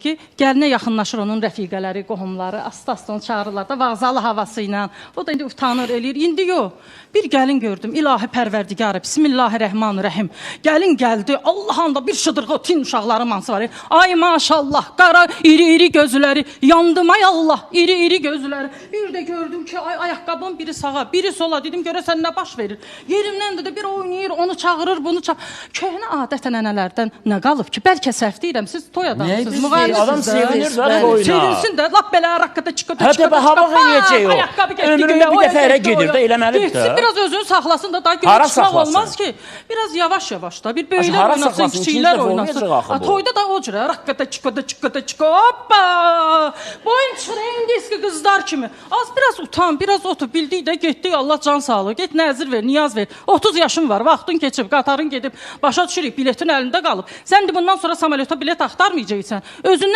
ki, gəlinə yaxınlaşır onun rəfiqələri, qohumları, asta-asta onu çağırırlar da vağzalı havası ilə. O da indi utanır, eləyir. İndi yox. Bir gəlin gördüm. İlahi Pərverdigarı. Bismillahirrahmanirrahim. Gəlin gəldi. Allahın da bir şıdırğı tin uşaqları mansı var. Ay maşallah. Qara iri-iri gözləri. Yandım ay Allah. İri-iri gözləri. Bir də gördüm ki, ay ayaqqabının biri sağa, biri sola. Dedim görəsən nə baş verir? Yerimdən də bir oynayır, onu çağırır, bunu çağır. Köhnə adət-ənənələrdən nə qalıb ki? Bəlkə səhv deyirəm. Siz toy adamsınız, biz deyil, adam də. sevinir də Bəli, toyuna. Sevinsin də. Lap belə raqqada çıxıda Hətta çıxıda. bə- hava çıxıda, eləyəcək o. Ömründə bir dəfə ərə gedir də, eləməlidir Getsin, də. biraz özünü saxlasın da, daha görə çıxmaq olmaz ki. Biraz yavaş-yavaş da, bir böyüklər oynasın, kiçiklər oynasın. bu. toyda da o cürə, raqqada çıxıda çıxıda çıx. Hoppa! Boyun çrendiski qızlar kimi. Az biraz utan, biraz otur. Bildik də getdik, Allah can sağlığı. Get nəzir ver, niyaz ver. 30 yaşın var, vaxtın keçib, qatarın gedib, başa düşürük, biletin əlində qalıb. Sən də bundan sonra samolyota bilet axtarmayacaqsan. Özün